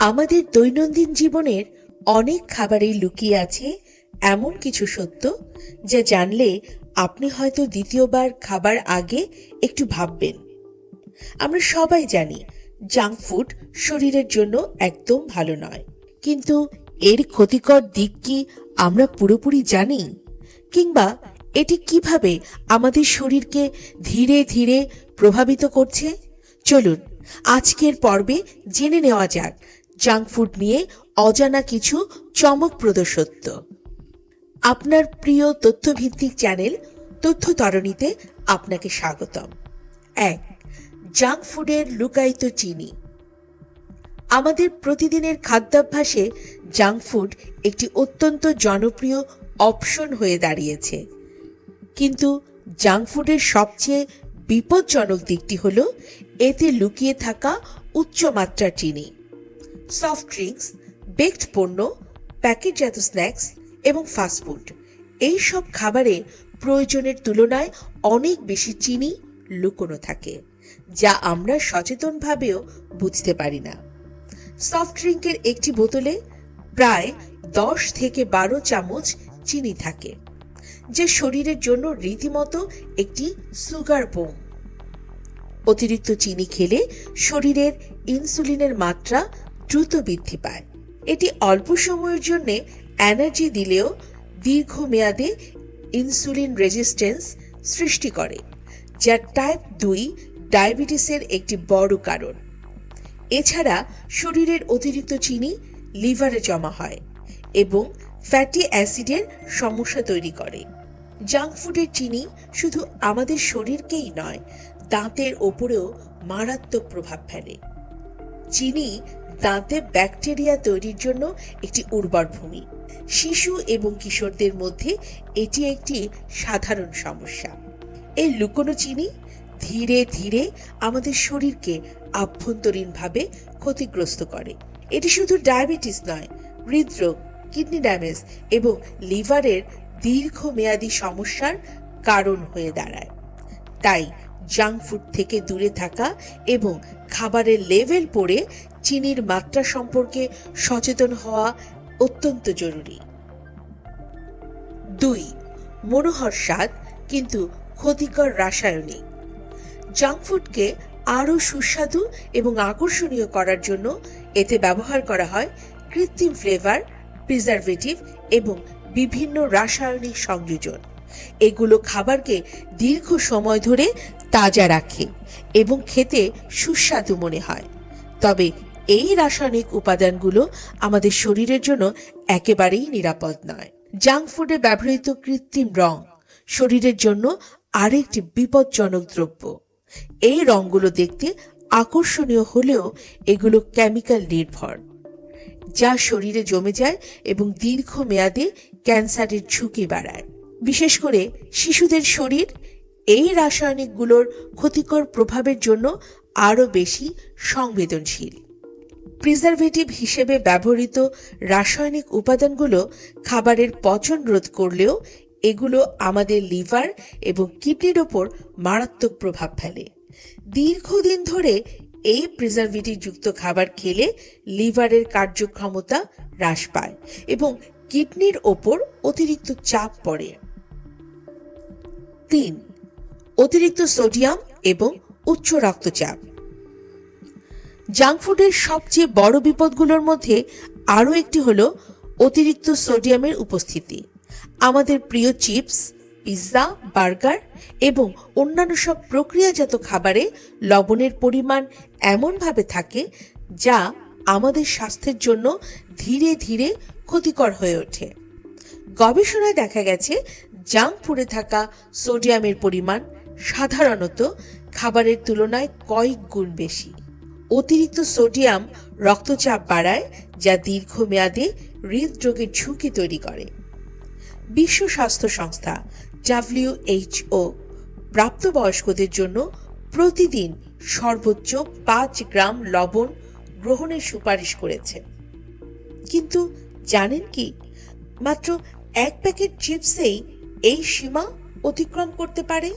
আমাদের দৈনন্দিন জীবনের অনেক খাবারেই লুকিয়ে আছে এমন কিছু সত্য যা জানলে আপনি হয়তো দ্বিতীয়বার খাবার আগে একটু ভাববেন। আমরা সবাই জানি, জাঙ্ক ফুড শরীরের জন্য একদম ভালো নয়। কিন্তু এর ক্ষতিকর দিক কি আমরা পুরোপুরি জানি? কিংবা এটি কীভাবে আমাদের শরীরকে ধীরে ধীরে প্রভাবিত করছে? চলুন, আজকের পর্বে জেনে নেওয়া যাক জাঙ্ক ফুড নিয়ে অজানা কিছু চমকপ্রদ সত্য। আপনার প্রিয় তথ্যভিত্তিক চ্যানেল তথ্য তরণীতে আপনাকে স্বাগতম। এক, জাঙ্ক ফুডের লুকায়িত চিনি। আমাদের প্রতিদিনের খাদ্যাভ্যাসে জাঙ্ক ফুড একটি অত্যন্ত জনপ্রিয় অপশন হয়ে দাঁড়িয়েছে। কিন্তু জাঙ্ক ফুডের সবচেয়ে বিপজ্জনক দিকটি হল এতে লুকিয়ে থাকা উচ্চমাত্রার চিনি। সফট ড্রিঙ্কস বেকড পণ্য প্যাকেটজাত স্ন্যাক্স এবং ফাস্টফুড এই সব খাবারে প্রয়োজনের তুলনায় অনেক বেশি চিনি লুকোনো থাকে, যা আমরা সচেতনভাবেও বুঝতে পারি না। সফট ড্রিঙ্কের একটি বোতলে প্রায় দশ থেকে বারো চামচ চিনি থাকে, যে শরীরের জন্য রীতিমতো একটি সুগার বোম অতিরিক্ত চিনি খেলে শরীরের ইনসুলিনের মাত্রা দ্রুত বৃদ্ধি পায়। এটি অল্প সময়ের জন্য এনার্জি দিলেও দীর্ঘমেয়াদে ইনসুলিন রেজিস্ট্যান্স সৃষ্টি করে, যা টাইপ দুই ডায়াবেটিসের একটি বড় কারণ। এছাড়া শরীরের অতিরিক্ত চিনি লিভারে জমা হয় এবং ফ্যাটি অ্যাসিডের সমস্যা তৈরি করে। জাঙ্ক ফুডের চিনি শুধু আমাদের শরীরকেই নয়, দাঁতের ওপরেও মারাত্মক প্রভাব ফেলে। চিনি দাঁতে ব্যাকটেরিয়া তৈরির জন্য একটি উর্বর ভূমি। শিশু এবং কিশোরদের মধ্যে এটি একটি সাধারণ সমস্যা। এই লুকোনো চিনি ধীরে ধীরে আমাদের শরীরকে আভ্যন্তরীণভাবে ক্ষতিগ্রস্ত করে। এটি শুধু ডায়াবেটিস নয়, হৃদরোগ, কিডনি ড্যামেজ এবং লিভারের দীর্ঘমেয়াদী সমস্যার কারণ হয়ে দাঁড়ায়। তাই জাঙ্ক ফুড থেকে দূরে থাকা এবং খাবারের লেভেল পড়ে চিনির মাত্রা সম্পর্কে সচেতন হওয়া অত্যন্ত জরুরি। দুই, মনোহর স্বাদ, কিন্তু ক্ষতিকর রাসায়নিক। জাঙ্ক ফুডকে আরও সুস্বাদু এবং আকর্ষণীয় করার জন্য এতে ব্যবহার করা হয় কৃত্রিম ফ্লেভার, প্রিজারভেটিভ এবং বিভিন্ন রাসায়নিক সংযোজন। এগুলো খাবারকে দীর্ঘ সময় ধরে তাজা রাখে এবং খেতে সুস্বাদু মনে হয়। তবে এই রাসায়নিক উপাদানগুলো আমাদের শরীরের জন্য একেবারেই নিরাপদ নয়। জাঙ্ক ফুডে ব্যবহৃত কৃত্রিম রং শরীরের জন্য আরেকটি বিপজ্জনক দ্রব্য। এই রঙগুলো দেখতে আকর্ষণীয় হলেও এগুলো কেমিক্যাল নির্ভর, যা শরীরে জমে যায় এবং দীর্ঘমেয়াদে ক্যান্সারের ঝুঁকি বাড়ায়। বিশেষ করে শিশুদের শরীর এই রাসায়নিকগুলোর ক্ষতিকর প্রভাবের জন্য আরও বেশি সংবেদনশীল। প্রিজারভেটিভ হিসেবে ব্যবহৃত রাসায়নিক উপাদানগুলো খাবারের পচন রোধ করলেও এগুলো আমাদের লিভার এবং কিডনির ওপর মারাত্মক প্রভাব ফেলে। দীর্ঘদিন ধরে এই প্রিজারভেটিভ যুক্ত খাবার খেলে লিভারের কার্যক্ষমতা হ্রাস পায় এবং কিডনির ওপর অতিরিক্ত চাপ পড়ে। তিন, অতিরিক্ত সোডিয়াম এবং উচ্চ রক্তচাপ। জাঙ্ক ফুডের সবচেয়ে বড় বিপদগুলোর মধ্যে আরও একটি হলো অতিরিক্ত সোডিয়ামের উপস্থিতি। আমাদের প্রিয় চিপস, পিৎজা, বার্গার এবং অন্যান্য সব প্রক্রিয়াজাত খাবারে লবণের পরিমাণ এমনভাবে থাকে যা আমাদের স্বাস্থ্যের জন্য ধীরে ধীরে ক্ষতিকর হয়ে ওঠে। গবেষণায় দেখা গেছে, জাঙ্ক ফুডে থাকা সোডিয়ামের পরিমাণ সাধারণত খাবারের তুলনায় কয়েক গুণ বেশি। অতিরিক্ত সোডিয়াম রক্তচাপ বাড়ায়, যা দীর্ঘমেয়াদে হৃদরোগের ঝুঁকি তৈরি করে। বিশ্ব স্বাস্থ্য সংস্থা ডাব্লিউএইচও প্রাপ্তবয়স্কদের জন্য প্রতিদিন সর্বোচ্চ পাঁচ গ্রাম লবণ গ্রহণের সুপারিশ করেছে। কিন্তু জানেন কি? মাত্র এক প্যাকেট চিপসেই এই সীমা অতিক্রম করতে পারে?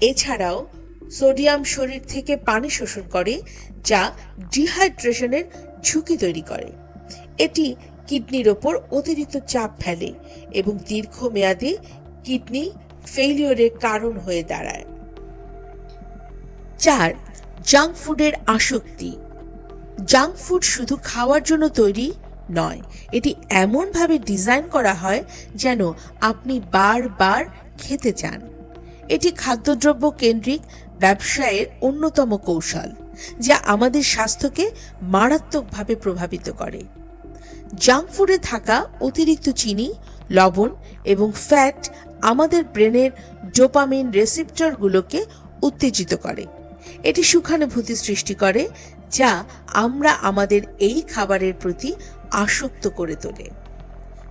এছাড়াও সোডিয়াম শরীর থেকে পানি শোষণ করে যা ডিহাইড্রেশনের ঝুঁকি তৈরি করে। এটি কিডনির ওপর অতিরিক্ত চাপ ফেলে এবং দীর্ঘমেয়াদী কিডনি ফেইলিওরের কারণ হয়ে দাঁড়ায়। চার, জাঙ্ক ফুডের আসক্তি। জাঙ্ক ফুড শুধু খাওয়ার জন্য তৈরি নয়, এটি এমনভাবে ডিজাইন করা হয় যেন আপনি বারবার খেতে চান। এটি খাদ্যদ্রব্য কেন্দ্রিক ব্যবসায়ের অন্যতম কৌশল। যা আমাদের স্বাস্থ্যকে মারাত্মকভাবে প্রভাবিত করে। জাঙ্ক ফুডে থাকা অতিরিক্ত চিনি, লবণ এবং ফ্যাট আমাদের ব্রেনের ডোপামিন রেসিপ্টরগুলোকে উত্তেজিত করে। এটি সুখানুভূতি সৃষ্টি করে, যা আমরা আমাদের এই খাবারের প্রতি আসক্ত করে তোলে।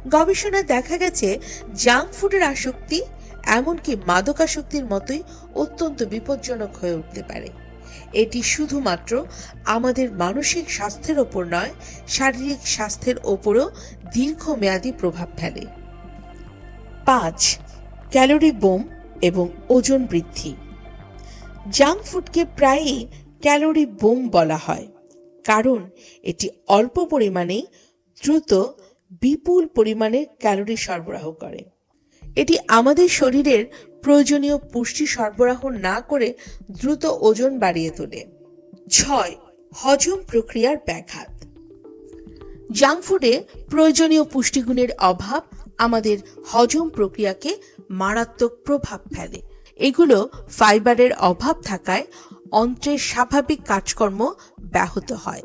গবেষণায় দেখা গেছে, জাঙ্ক ফুডের আসক্তি এমনকি মাদকাসক্তির মতোই অত্যন্ত বিপজ্জনক হয়ে উঠতে পারে। এটি শুধুমাত্র আমাদের মানসিক স্বাস্থ্যের ওপর নয়, শারীরিক স্বাস্থ্যের ওপরও দীর্ঘমেয়াদী প্রভাব ফেলে। পাঁচ, ক্যালোরি বোম এবং ওজন বৃদ্ধি। জাঙ্ক ফুডকে প্রায়ই ক্যালোরি বোম বলা হয়, কারণ এটি অল্প পরিমাণে দ্রুত বিপুল পরিমাণে ক্যালোরি সরবরাহ করে। এটি আমাদের শরীরের প্রয়োজনীয় পুষ্টি সরবরাহ না করে দ্রুত ওজন বাড়িয়ে তোলে। ছয়, হজম প্রক্রিয়ার ব্যাঘাত। জাঙ্ক ফুডে প্রয়োজনীয় পুষ্টিগুণের অভাব আমাদের হজম প্রক্রিয়াকে মারাত্মক প্রভাব ফেলে। এগুলো ফাইবারের অভাব থাকায় অন্ত্রের স্বাভাবিক কাজকর্ম ব্যাহত হয়।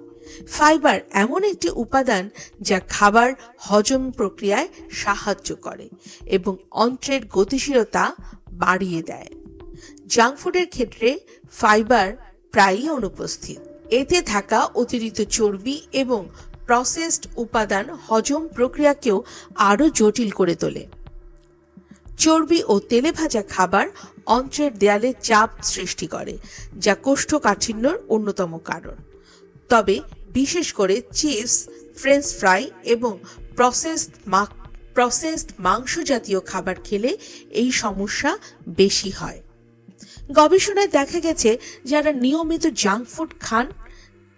ফাইবার এমন একটি উপাদান যা খাবার হজম প্রক্রিয়ায় সাহায্য করে এবং অন্ত্রের গতিশীলতা বাড়িয়ে দেয়। জাঙ্ক ফুডের ক্ষেত্রে ফাইবার প্রায়ই অনুপস্থিত। এতে থাকা অতিরিক্ত চর্বি এবং প্রসেসড উপাদান হজম প্রক্রিয়াকেও আরও জটিল করে তোলে। চর্বি ও তেলে ভাজা খাবার অন্ত্রের দেয়ালে চাপ সৃষ্টি করে, যা কোষ্ঠকাঠিন্যর অন্যতম কারণ। তবে বিশেষ করে চিপস, ফ্রেঞ্চ ফ্রাই এবং প্রসেসড মাক প্রসেসড মাংস জাতীয় খাবার খেলে এই সমস্যা বেশি হয়। গবেষণায় দেখা গেছে, যারা নিয়মিত জাঙ্ক ফুড খান,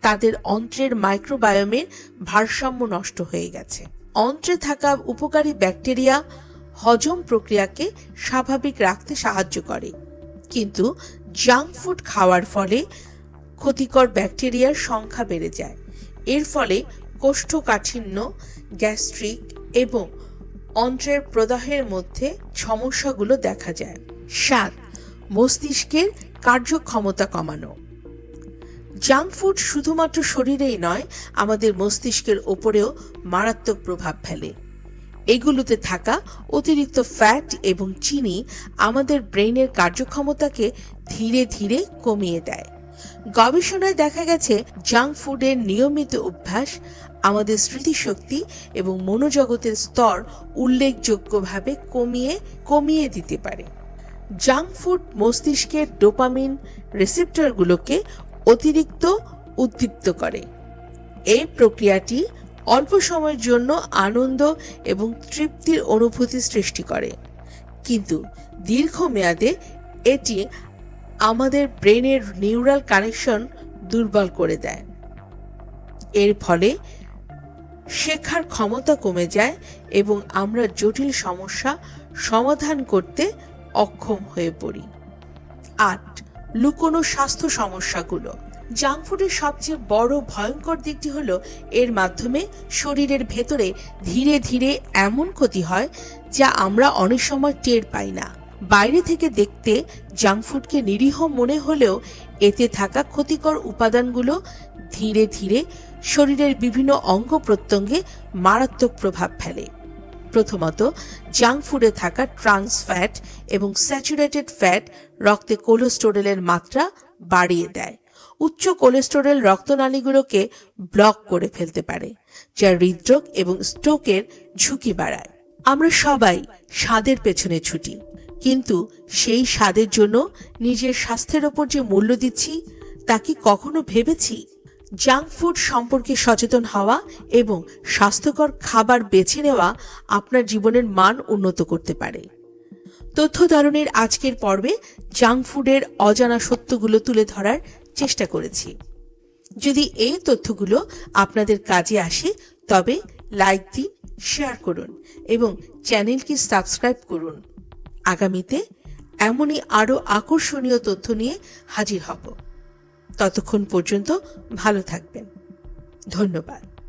তাদের অন্ত্রের মাইক্রোবায়োমের ভারসাম্য নষ্ট হয়ে গেছে। অন্ত্রে থাকা উপকারী ব্যাকটেরিয়া হজম প্রক্রিয়াকে স্বাভাবিক রাখতে সাহায্য করে। কিন্তু জাঙ্ক ফুড খাওয়ার ফলে ক্ষতিকর ব্যাকটেরিয়ার সংখ্যা বেড়ে যায়। এর ফলে কোষ্ঠকাঠিন্য, গ্যাস্ট্রিক এবং অন্ত্রের প্রদাহের মধ্যে সমস্যাগুলো দেখা যায়। সাত, মস্তিষ্কের কার্যক্ষমতা কমানো। জাঙ্ক ফুড শুধুমাত্র শরীরেই নয়, আমাদের মস্তিষ্কের ওপরেও মারাত্মক প্রভাব ফেলে। এগুলোতে থাকা অতিরিক্ত ফ্যাট এবং চিনি আমাদের ব্রেইনের কার্যক্ষমতাকে ধীরে ধীরে কমিয়ে দেয়। গবেষণায় দেখা গেছে, জাঙ্ক ফুডের নিয়মিত অভ্যাস আমাদের স্মৃতিশক্তি এবং মনোজগতের স্তর উল্লেখযোগ্যভাবে কমিয়ে কমিয়ে দিতে পারে। জাঙ্ক ফুড মস্তিষ্কের ডোপামিন রিসেপ্টরগুলোকে অতিরিক্ত উদ্দীপ্ত করে। এই প্রক্রিয়াটি অল্প সময়ের জন্য আনন্দ এবং তৃপ্তির অনুভূতি সৃষ্টি করে। কিন্তু দীর্ঘমেয়াদে এটি আমাদের ব্রেনের নিউরাল কানেকশন দুর্বল করে দেয়। এর ফলে শেখার ক্ষমতা কমে যায় এবং আমরা জটিল সমস্যা সমাধান করতে অক্ষম হয়ে পড়ি। আট, লুকোনো স্বাস্থ্য সমস্যাগুলো। জাঙ্ক ফুডের সবচেয়ে বড় ভয়ঙ্কর দিকটি হলো এর মাধ্যমে শরীরের ভেতরে ধীরে ধীরে এমন ক্ষতি হয় যা আমরা অনেক সময় টের পাই না। বাইরে থেকে দেখতে জাঙ্ক ফুডকে নিরীহ মনে হলেও এতে থাকা ক্ষতিকর উপাদানগুলো ধীরে ধীরে শরীরের বিভিন্ন অঙ্গ প্রত্যঙ্গে মারাত্মক প্রভাব ফেলে। প্রথমত, জাঙ্ক ফুডে থাকা ট্রান্স ফ্যাট এবং স্যাচুরেটেড ফ্যাট রক্তে কোলেস্টেরলের মাত্রা বাড়িয়ে দেয়। উচ্চ কোলেস্টেরল রক্তনালীগুলোকে ব্লক করে ফেলতে পারে, যা হৃদরোগ এবং স্ট্রোকের ঝুঁকি বাড়ায়। আমরা সবাই স্বাদের পেছনে ছুটি, কিন্তু সেই স্বাদের জন্য নিজের স্বাস্থ্যের ওপর যে মূল্য দিচ্ছি, তা কি কখনো ভেবেছি? জাঙ্ক ফুড সম্পর্কে সচেতন হওয়া এবং স্বাস্থ্যকর খাবার বেছে নেওয়া আপনার জীবনের মান উন্নত করতে পারে। তথ্য ধারণের আজকের পর্বে জাঙ্ক ফুডের অজানা সত্যগুলো তুলে ধরার চেষ্টা করেছি। যদি এই তথ্যগুলো আপনাদের কাজে আসে, তবে লাইক দিন শেয়ার করুন এবং চ্যানেলটি সাবস্ক্রাইব করুন। আগামীতে এমনই আরও আকর্ষণীয় তথ্য নিয়ে হাজির হব। ততক্ষণ পর্যন্ত ভালো থাকবেন। ধন্যবাদ।